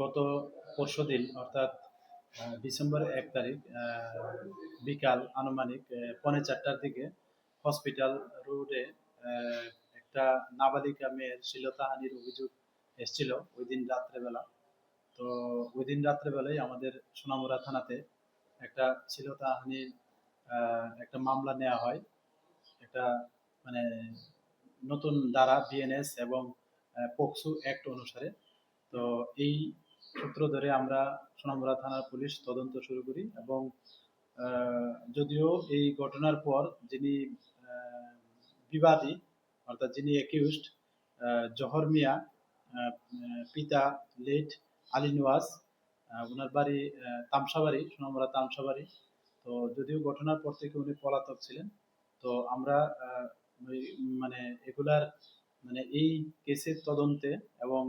গত পরশু দিন অর্থাৎ ডিসেম্বর এক তারিখ বিকাল আনুমানিক আহ, পৌনে চারটার দিকে হসপিটাল রোডে একটা নাবালিকা মেয়ের শ্লীলতাহানির অভিযোগ এসেছিল ওই দিন রাত্রেবেলা। তো ওই দিন রাত্রেবেলায় আমাদের সোনামুড়া থানাতে একটা শ্লীলতাহানির একটা মামলা নেওয়া হয়। একটা মানে নতুন ধারা বিএনএস এবং পক্সো অ্যাক্ট অনুসারে। তো এই সূত্র ধরে আমরা সোনামুড়া থানার পুলিশ তদন্ত শুরু করি এবং যদিও এই ঘটনার পর যিনি বিবাদী, অর্থাৎ যিনি অ্যাকিউজড জহর মিয়া পিতা লেট আলী নওয়াজ ওনার বাড়ি তামসাবাড়ি, সোনামুড়া তামসাবাড়ি। তো যদিও ঘটনার পর থেকে উনি পলাতক ছিলেন, তো আমরা মানে এগুলার মানে এই কেসের তদন্তে এবং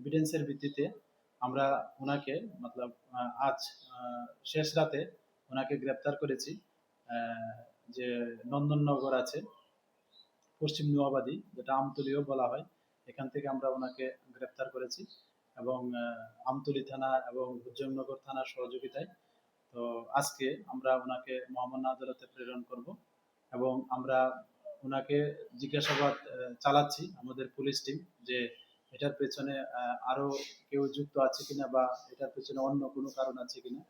এভিডেন্সের ভিত্তিতে আমরা ওনাকে, মতলব আজ শেষ রাতে ওনাকে গ্রেপ্তার করেছি যে নন্দননগর আছে, পশ্চিম নোয়াবাদী, যেটা আমতলীয় বলা হয়, এখান থেকে আমরা ওনাকে গ্রেপ্তার করেছি এবং আমতলী থানা এবং হুজ্জমনগর থানার সহযোগিতায়, তো আজকে আমরা ওনাকে মহামান্য আদালতে প্রেরণ করব এবং আমরা ওনাকে জিজ্ঞাসাবাদ চালাচ্ছি আমাদের পুলিশ টিম যে এটার পেছনে আরও কেউ যুক্ত আছে কিনা বা এটার পেছনে অন্য কোনো কারণ আছে কিনা?